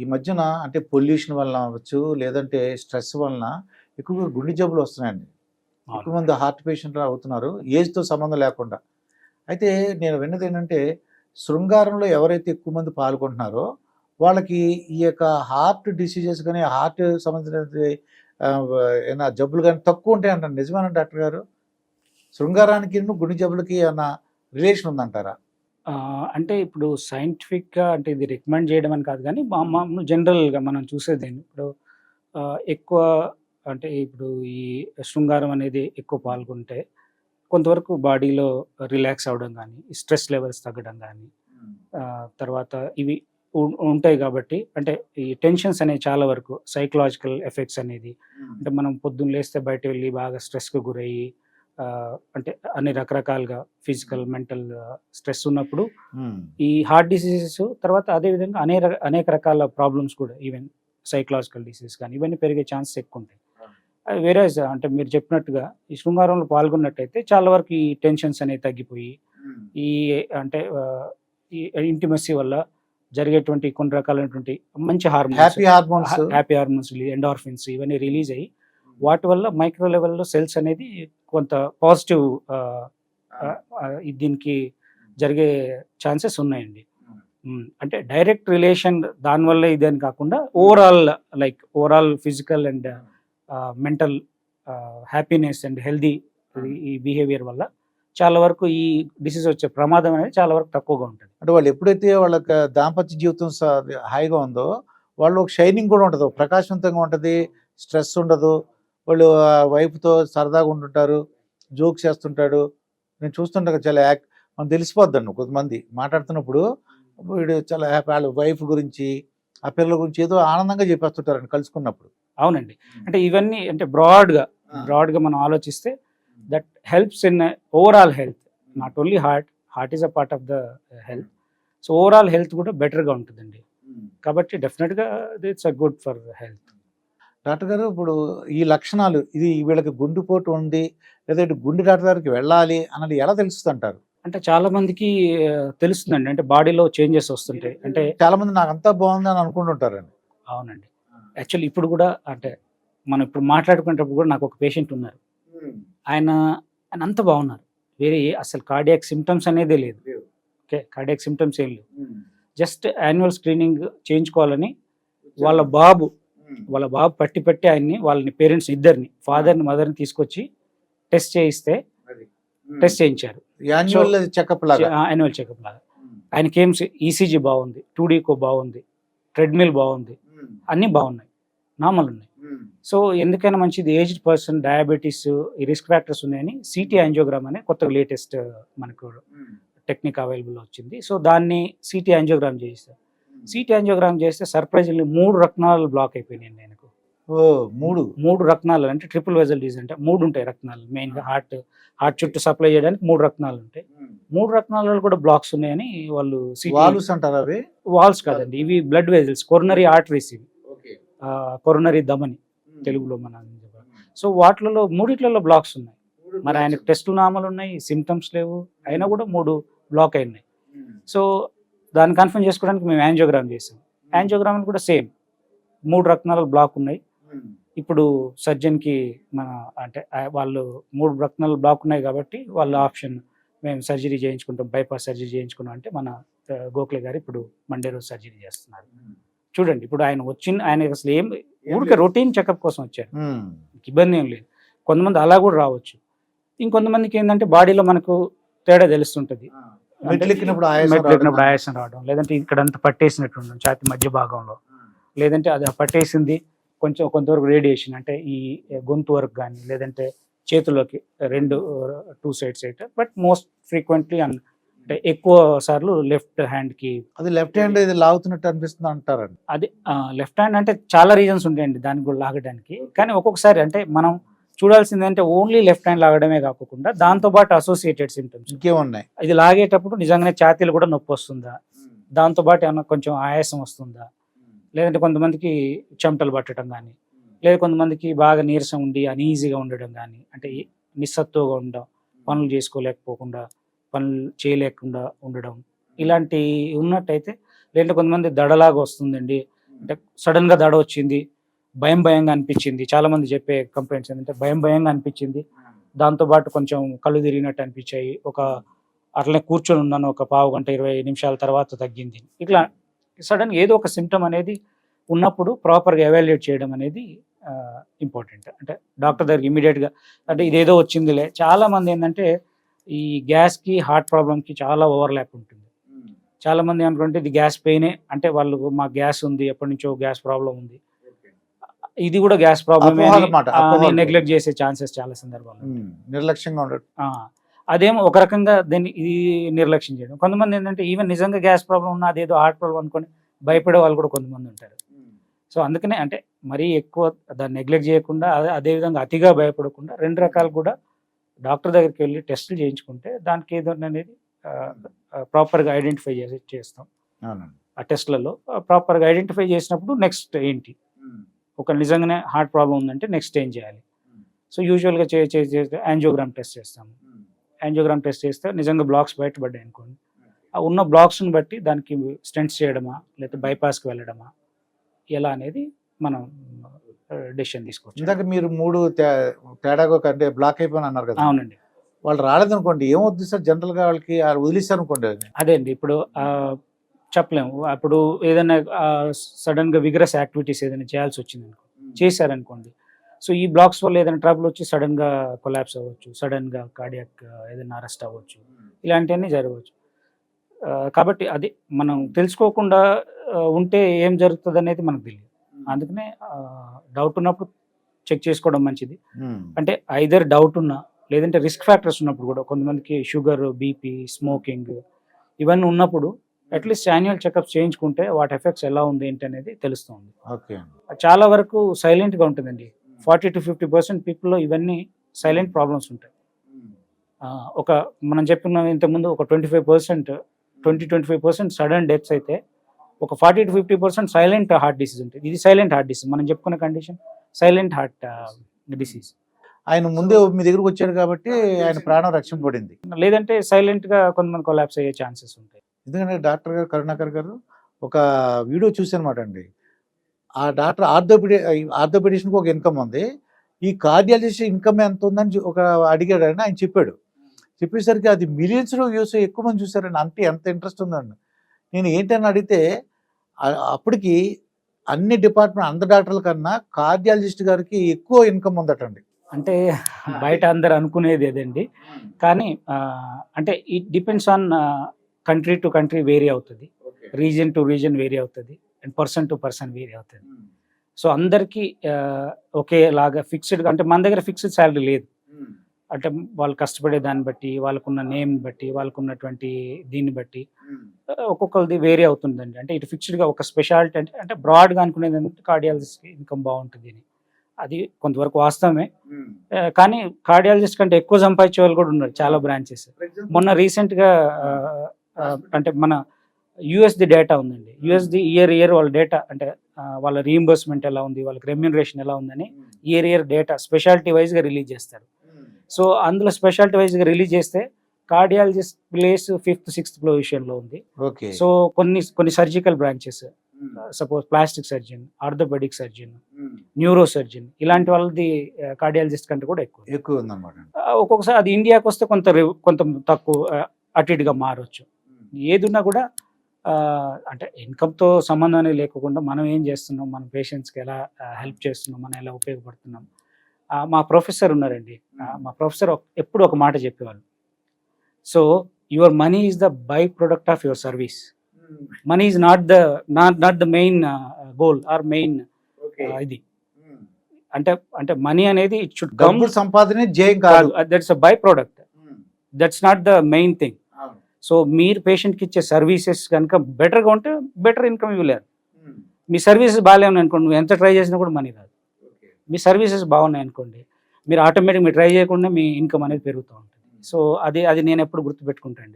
ఈ మధ్యన అంటే పొల్యూషన్ వలన అవ్వచ్చు లేదంటే స్ట్రెస్ వలన ఎక్కువగా గుండె జబ్బులు వస్తున్నాయండి. ఎక్కువ మంది హార్ట్ పేషెంట్ అవుతున్నారు ఏజ్తో సంబంధం లేకుండా. అయితే నేను విన్నది ఏంటంటే శృంగారంలో ఎవరైతే ఎక్కువ మంది పాల్గొంటున్నారో వాళ్ళకి ఈ యొక్క హార్ట్ డిసీజెస్ కానీ హార్ట్ సంబంధించిన ఏమైనా జబ్బులు కానీ తక్కువ ఉంటాయి అంటారు నిజమేనా డాక్టర్ గారు? శృంగారానికి గుండె జబ్బులకి ఏమైనా రిలేషన్ ఉందంటారా? అంటే ఇప్పుడు సైంటిఫిక్గా అంటే ఇది రికమెండ్ చేయడం అని కాదు కానీ మా మామూలు జనరల్గా మనం చూసేది ఇప్పుడు ఎక్కువ అంటే ఇప్పుడు ఈ శృంగారం అనేది ఎక్కువ పాల్గొంటే కొంతవరకు బాడీలో రిలాక్స్ అవ్వడం కానీ స్ట్రెస్ లెవెల్స్ తగ్గడం కానీ తర్వాత ఇవి ఉ- ఉంటాయి కాబట్టి అంటే ఈ టెన్షన్స్ అనేవి చాలా వరకు సైకలాజికల్ ఎఫెక్ట్స్ అనేది అంటే మనం పొద్దున్న లేస్తే బయట వెళ్ళి బాగా స్ట్రెస్కి గురయ్యి అంటే అన్ని రకరకాలుగా ఫిజికల్ మెంటల్ స్ట్రెస్ ఉన్నప్పుడు ఉమ్. ఈ హార్ట్ డిసీజెస్ తర్వాత అదేవిధంగా అనేక అనేక రకాల ప్రాబ్లమ్స్ కూడా ఈవెన్ సైకలాజికల్ డిసీజెస్ కానీ ఇవన్నీ పెరిగే ఛాన్సెస్ ఎక్కువ ఉంటాయి. అది వేరే అంటే మీరు చెప్పినట్టుగా ఈ శృంగారంలో పాల్గొన్నట్టయితే చాలా వరకు ఈ టెన్షన్స్ అనేవి తగ్గిపోయి ఈ అంటే ఈ ఇంటిమసీ వల్ల జరిగేటువంటి కొన్ని రకాలైనటువంటి మంచి hormones happy hormones happy hormones endorphins ఇవన్నీ రిలీజ్ అయ్యి వాటి వల్ల మైక్రో లెవెల్లో సెల్స్ అనేది కొంత పాజిటివ్ దీనికి జరిగే ఛాన్సెస్ ఉన్నాయండి. అంటే డైరెక్ట్ రిలేషన్ దానివల్ల ఇది అని కాకుండా overall like overall physical and mental happiness and healthy ఈ బిహేవియర్ వల్ల చాలా వరకు ఈ డిసీజ్ వచ్చే ప్రమాదం అనేది చాలా వరకు తక్కువగా ఉంటుంది. అంటే వాళ్ళు ఎప్పుడైతే వాళ్ళకి దాంపత్య జీవితం హాయిగా ఉందో వాళ్ళు ఒక షైనింగ్ కూడా ఉంటుంది ప్రకాశవంతంగా ఉంటుంది స్ట్రెస్ ఉండదు వాళ్ళు వైఫ్తో సరదాగా ఉంటుంటారు జోక్స్ చేస్తుంటాడు నేను చూస్తుంటా చాలా యాక్ మనం తెలిసిపోద్దండి కొంతమంది మాట్లాడుతున్నప్పుడు. వీడు చాలా హ్యాపీ వాళ్ళ వైఫ్ గురించి ఆ పిల్లల గురించి ఏదో ఆనందంగా చెప్పేస్తుంటారండి కలుసుకున్నప్పుడు. అవునండి. అంటే ఇవన్నీ అంటే బ్రాడ్గా బ్రాడ్గా మనం ఆలోచిస్తే that helps in overall health not only heart. Heart is a part of the health. So overall health కూడా బెటర్గా ఉంటుందండి. కాబట్టి డెఫినెట్గా it's a good for health. Doctor గారు ఇప్పుడు ఈ లక్షణాలు ఇది వీళ్ళకి గుండెపోటు ఉంది లేదా ఇటు గుండె డాక్టర్ గారికి వెళ్ళాలి అన్నది ఎలా తెలుస్తుంది అంటారు అంటే చాలా మందికి తెలుస్తుందండి. అంటే బాడీలో చేంజెస్ వస్తుంటాయి. అంటే చాలా మంది నాకు అంతా బాగుంది అని అనుకుంటుంటారండి. అవునండి. యాక్చువల్లీ ఇప్పుడు కూడా అంటే మనం ఇప్పుడు మాట్లాడుకునేటప్పుడు కూడా నాకు ఒక పేషెంట్ ఉన్నారు. ఆయన ఆయన అంత బాగున్నారు. వేరే అసలు కార్డియాక్ సిమ్టమ్స్ అనేదే లేదు. ఓకే కార్డియాక్ సిమ్టమ్స్ ఏం లేవు. జస్ట్ యాన్యువల్ స్క్రీనింగ్ చేయించుకోవాలని వాళ్ళ బాబు వాళ్ళ బాబు పట్టి పట్టి ఆయన్ని వాళ్ళని పేరెంట్స్ ఇద్దరిని ఫాదర్ని మదర్ని తీసుకొచ్చి టెస్ట్ చేయిస్తే టెస్ట్ చేయించారు. యాన్యువల్ చెకప్ లాగా? యాన్యువల్ చెకప్ లాగా. ఆయనకి ఏం ఈసీజీ బాగుంది టూడీకో బాగుంది ట్రెడ్మిల్ బాగుంది అన్నీ బాగున్నాయి నార్మల్ ఉన్నాయి. సో ఎందుకైనా మంచిది ఏజ్డ్ పర్సన్ డయాబెటీస్ ఈ రిస్క్ ఫ్యాక్టర్స్ ఉన్నాయని సిటీ యాంజియోగ్రామ్ అనే కొత్త లేటెస్ట్ మనకు టెక్నిక్ అవైలబుల్ వచ్చింది. సో దాన్ని సిటీ యాంజియోగ్రామ్ చేయిస్తారు. సిటీ యాంజియోగ్రామ్ చేస్తే సర్ప్రైజింగ్లీ మూడు రక్నాలు బ్లాక్ అయిపోయినాయి ఆయనకు ఓ మూడు? మూడు రక్నాలు అంటే ట్రిపుల్ వెజల్ డిజీజ్ అంటే మూడు ఉంటాయి రక్నాలు మెయిన్గా హార్ట్ హార్ట్ చుట్టూ సప్లై చేయడానికి మూడు రక్నాలు ఉంటాయి. మూడు రక్నాలలో కూడా బ్లాక్స్ ఉన్నాయని వాళ్ళు సిటీ వాల్వ్స్ అంటారు అవి? వాల్స్ కాదండి ఇవి బ్లడ్ వెజల్స్ కొరనరీ ఆర్టరీస్ ఇవి. కొరనరీ దమని తెలుగులో మన సో వాటిలలో మూడిట్లలో బ్లాక్స్ ఉన్నాయి. మరి ఆయనకు టెస్టులు నామాలు ఉన్నాయి సిమ్టమ్స్ లేవు అయినా కూడా మూడు బ్లాక్ అయినాయి. సో దాన్ని కన్ఫర్మ్ చేసుకోవడానికి మేము యాంజియోగ్రామ్ చేసాం. యాంజియోగ్రామ్ కూడా సేమ్ మూడు రత్నాల బ్లాక్ ఉన్నాయి. ఇప్పుడు సర్జన్కి మన అంటే వాళ్ళు మూడు రత్నాలు బ్లాక్ ఉన్నాయి కాబట్టి వాళ్ళ ఆప్షన్ మేము సర్జరీ చేయించుకుంటాం బైపాస్ సర్జరీ చేయించుకున్నాం అంటే మన గోఖలే గారు ఇప్పుడు మండే రోజు సర్జరీ చేస్తున్నారు. చూడండి ఇప్పుడు ఆయన వచ్చిన ఆయన అసలు ఏం ఊరికే రొటీన్ చెకప్ కోసం వచ్చారు. ఉమ్. ఇబ్బంది ఏం లేదు. కొంతమంది అలా కూడా రావచ్చు. ఇంకొంతమందికి ఏంటంటే బాడీలో మనకు తేడా తెలుస్తుంటుంది. మెట్లు ఎక్కినప్పుడు ఆయాసం రావడం. లేదంటే ఇక్కడంతా పట్టేసినట్టు ఉండడం ఛాతి మధ్య భాగంలో. లేదంటే అది పట్టేసింది కొంచెం కొంతవరకు రేడియేషన్ అంటే ఈ గొంతు వరకు కానీ లేదంటే చేతుల్లోకి రెండు టూ సైడ్స్ అయితే బట్ మోస్ట్ ఫ్రీక్వెంట్లీ అంటే ఎక్కువ సార్లు లెఫ్ట్ హ్యాండ్కి అది లెఫ్ట్ హ్యాండ్ ఇది లాగుతున్నట్టు అనిపిస్తుంది అంటారండి. అది లెఫ్ట్ హ్యాండ్ అంటే చాలా రీజన్స్ ఉంటాయండి దానికి కూడా లాగడానికి. కానీ ఒక్కొక్కసారి అంటే మనం చూడాల్సింది అంటే ఓన్లీ లెఫ్ట్ హ్యాండ్ లాగడమే కాకుండా దాంతోపాటు అసోసియేటెడ్ సిమ్టమ్స్ ఇంకేమున్నాయి? ఇది లాగేటప్పుడు నిజంగానే ఛాతీలు కూడా నొప్పి వస్తుందా? దాంతోపాటు ఏమన్నా కొంచెం ఆయాసం వస్తుందా? లేదంటే కొంతమందికి చెమటలు పట్టడం కానీ లేదా కొంతమందికి బాగా నీరసం ఉండి అనీజీగా ఉండడం కానీ అంటే నిస్సత్తుగా ఉండడం పనులు చేసుకోలేకపోకుండా పనులు చేయలేకుండా ఉండడం ఇలాంటి ఉన్నట్టయితే లేదంటే కొంతమంది దడలాగా వస్తుందండి. అంటే సడన్గా దడ వచ్చింది భయం భయంగా అనిపించింది. చాలా మంది చెప్పే కంప్లైంట్స్ ఏంటంటే భయం భయంగా అనిపించింది. దాంతో పాటు కొంచెం కళ్ళు తిరిగినట్టు అనిపించాయి. ఒక అట్లనే కూర్చొని ఉన్నాను. ఒక పావు గంట ఇరవై నిమిషాల తర్వాత తగ్గింది. ఇట్లా సడన్ ఏదో ఒక సిమ్టమ్ అనేది ఉన్నప్పుడు ప్రాపర్గా ఎవాల్యుయేట్ చేయడం అనేది ఇంపార్టెంట్ అంటే డాక్టర్ దగ్గర ఇమీడియట్గా అంటే ఇదేదో వచ్చిందిలే. చాలా మంది ఏంటంటే ఈ గ్యాస్కి హార్ట్ ప్రాబ్లమ్కి చాలా ఓవర్లాప్ ఉంటుంది. చాలా మంది అనుకుంటే ఇది గ్యాస్ పెయినే అంటే వాళ్ళు మా గ్యాస్ ఉంది ఎప్పటి నుంచో గ్యాస్ ప్రాబ్లం ఉంది. ఇది కూడా గ్యాస్ ప్రాబ్లమ్. నెగ్లెక్ట్ చేసే ఛాన్సెస్ చాలా సందర్భాలు నిర్లక్ష్యంగా ఉండదు అదేమో ఒక రకంగా దీన్ని ఇది నిర్లక్ష్యం చేయడం. కొంతమంది ఏంటంటే ఈవెన్ నిజంగా గ్యాస్ ప్రాబ్లం ఉన్నా అదేదో హార్ట్ ప్రాబ్లం అనుకొని భయపడే వాళ్ళు కూడా కొంతమంది ఉంటారు. సో అందుకనే అంటే మరీ ఎక్కువ దాన్ని నెగ్లెక్ట్ చేయకుండా అదే అదేవిధంగా అతిగా భయపడకుండా రెండు రకాలు కూడా డాక్టర్ దగ్గరికి వెళ్ళి టెస్టులు చేయించుకుంటే దానికి ఏదో అనేది ప్రాపర్గా ఐడెంటిఫై చేసి చేస్తాం. ఆ టెస్ట్లలో ప్రాపర్గా ఐడెంటిఫై చేసినప్పుడు నెక్స్ట్ ఏంటి? ఒక నిజంగానే హార్ట్ ప్రాబ్లం ఉందంటే నెక్స్ట్ ఏం చేయాలి? సో యూజువల్గా చే యాంజియోగ్రామ్ టెస్ట్ చేస్తాము. యాంజియోగ్రామ్ టెస్ట్ చేస్తే నిజంగా బ్లాక్స్ బయటపడ్డాయి అనుకోండి. ఆ ఉన్న బ్లాక్స్ని బట్టి దానికి స్టెంట్స్ చేయడమా? లేకపోతే బైపాస్కి వెళ్ళడమా? ఎలా అనేది మనం డెసిషన్ తీసుకోవచ్చు. ఇందాక మీరు మూడు తేడాగా ఒక అంటే బ్లాక్ అయిపోయిన అన్నారు కదా. అవునండి. వాళ్ళు రాలేదనుకోండి ఏమవుతుంది సార్? జనరల్గా వాళ్ళకి వదిలేస్తారు అనుకోండి అదే అండి. ఇప్పుడు చెప్పలేము. అప్పుడు ఏదైనా సడన్గా విగ్రస్ యాక్టివిటీస్ ఏదైనా చేయాల్సి వచ్చింది అనుకో చేశారనుకోండి. సో ఈ బ్లాక్స్ వల్ల ఏదైనా ట్రబుల్ వచ్చి సడన్గా కొలాప్స్ అవ్వచ్చు సడన్గా కార్డియాక్ ఏదైనా అరెస్ట్ అవ్వచ్చు ఇలాంటివన్నీ జరగవచ్చు. కాబట్టి అది మనం తెలుసుకోకుండా ఉంటే ఏం జరుగుతుంది అనేది మనకు తెలియదు. అందుకనే డౌట్ ఉన్నప్పుడు చెక్ చేసుకోవడం మంచిది. అంటే ఐదర్ డౌట్ ఉన్నా లేదంటే రిస్క్ ఫ్యాక్టర్స్ ఉన్నప్పుడు కూడా కొంతమందికి షుగర్ బీపీ స్మోకింగ్ ఇవన్నీ ఉన్నప్పుడు అట్లీస్ట్ యాన్యువల్ చెకప్ చేయించుకుంటే వాటి ఎఫెక్ట్స్ ఎలా ఉంది ఏంటి అనేది తెలుస్తుంది. ఓకే చాలా వరకు సైలెంట్గా ఉంటుందండి. ఫార్టీ టు ఫిఫ్టీ పర్సెంట్ పీపుల్లో ఇవన్నీ సైలెంట్ ప్రాబ్లమ్స్ ఉంటాయి. ఒక మనం చెప్పిన ఇంతకుముందు ఒక twenty five percent twenty twenty five percent sudden deaths అయితే ఒక forty to fifty percent silent heart disease ఉంటుంది. ఇది సైలెంట్ హార్ట్ డిసీజ్ మనం చెప్పుకున్న కండిషన్ సైలెంట్ హార్ట్ డిసీజ్ ఆయన ముందే మీ దగ్గరకు వచ్చాడు కాబట్టి ఆయన ప్రాణం రక్షింపబడింది. లేదంటే సైలెంట్గా కొంతమంది కొలాప్స్ అయ్యే ఛాన్సెస్ ఉంటాయి. ఎందుకంటే డాక్టర్ గారు కరుణాకర్ గారు ఒక వీడియో చూసానమాట అండి ఆ డాక్టర్ ఆర్థోపెడి ఆర్థోపెడిషన్కి ఒక ఇన్కమ్ ఉంది. ఈ కార్డియాలజిస్ట్ ఇన్కమ్ ఎంత ఉందని ఒక అడిగాడు అని ఆయన చెప్పాడు. చెప్పేసరికి అది మిలియన్స్లో యూస్ ఎక్కువ మంది చూసారండి అంతే ఎంత ఇంట్రెస్ట్ ఉందండి. నేను ఏంటని అడిగితే అప్పటికి అన్ని డిపార్ట్మెంట్ అందరు డాక్టర్ల కన్నా కార్డియాలజిస్ట్ గారికి ఎక్కువ ఇన్కమ్ ఉందటండి. అంటే బయట అందరు అనుకునేది అదండి. కానీ అంటే it depends on country to country vary అవుతుంది. రీజన్ టు రీజన్ వేరీ అవుతుంది. And person to person vary అవుతుంది. సో అందరికీ ఒకేలాగా ఫిక్స్డ్ అంటే మన దగ్గర ఫిక్స్డ్ శాలరీ లేదు. అంటే వాళ్ళు కష్టపడే దాన్ని బట్టి వాళ్ళకున్న నేమ్ బట్టి వాళ్ళకున్నటువంటి దీన్ని బట్టి ఆ, ఒక్కొక్కరిది వేరీ అవుతుందండి. అంటే ఇటు ఫిక్స్డ్గా ఒక స్పెషాలిటీ అంటే అంటే బ్రాడ్గా అనుకునేది ఏంటంటే కార్డియాలజిస్ట్ ఇన్కమ్ బాగుంటుంది అని. అది కొంతవరకు వాస్తవమే. ఆ, కానీ కార్డియాలజిస్ట్ కంటే ఎక్కువ సంపాదించే వాళ్ళు కూడా ఉన్నారు చాలా బ్రాంచెస్ మొన్న రీసెంట్గా అంటే మన యుఎస్ది డేటా ఉందండి. యుఎస్ది ఇయర్ ఇయర్ వాళ్ళ డేటా అంటే వాళ్ళ రీఎంబర్స్మెంట్ ఎలా ఉంది వాళ్ళకి రెమ్యూనరేషన్ ఎలా ఉందని ఇయర్ ఇయర్ డేటా స్పెషాలిటీ వైజ్గా రిలీజ్ చేస్తారు. సో అందులో స్పెషాలిటీ వైజ్గా రిలీజ్ చేస్తే కార్డియాలజిస్ట్ ప్లేస్ ఫిఫ్త్ సిక్స్త్ పొజిషన్లో ఉంది. ఓకే సో కొన్ని కొన్ని surgical branches suppose plastic surgeon orthopaedic surgeon neuro surgeon ఇలాంటి వాళ్ళది కార్డియాలజిస్ట్ కంటే కూడా ఎక్కువ. ఎక్కువ ఉందన్నమాట ఒక్కొక్కసారి అది ఇండియాకి వస్తే కొంత కొంత తక్కువ ఆ, అటు ఇటుగా మారచ్చు. ఏది ఉన్నా కూడా అంటే ఇన్కమ్తో సంబంధం లేకుండా మనం ఏం చేస్తున్నాం మన పేషెంట్స్కి ఎలా హెల్ప్ చేస్తున్నాం మనం ఎలా ఉపయోగపడుతున్నాం. మా ప్రొఫెసర్ ఉన్నారండి. మా ప్రొఫెసర్ ఎప్పుడు ఒక మాట చెప్పేవాళ్ళు. So your money is the by product of your service. Money is not the not not the main goal or main ఇది. అంటే అంటే మనీ అనేది ఇట్ షుడ్ కమ్ సంపాదనే జయం కాదు that's a by product. That's not the main thing. So మీరు పేషెంట్కి ఇచ్చే సర్వీసెస్ కనుక బెటర్గా ఉంటే బెటర్ ఇన్కమ్ ఇవ్వలేరు. మీ సర్వీసెస్ బాగాలేమని అనుకోండి. నువ్వు ఎంత ట్రై చేసినా కూడా మనీ రాదు. మీ సర్వీసెస్ బాగున్నాయి అనుకోండి. మీరు ఆటోమేటిక్ మీరు ట్రై చేయకుండా మీ ఇన్కమ్ అనేది పెరుగుతూ ఉంటుంది. సో అది అది నేను ఎప్పుడు గుర్తుపెట్టుకుంటాండి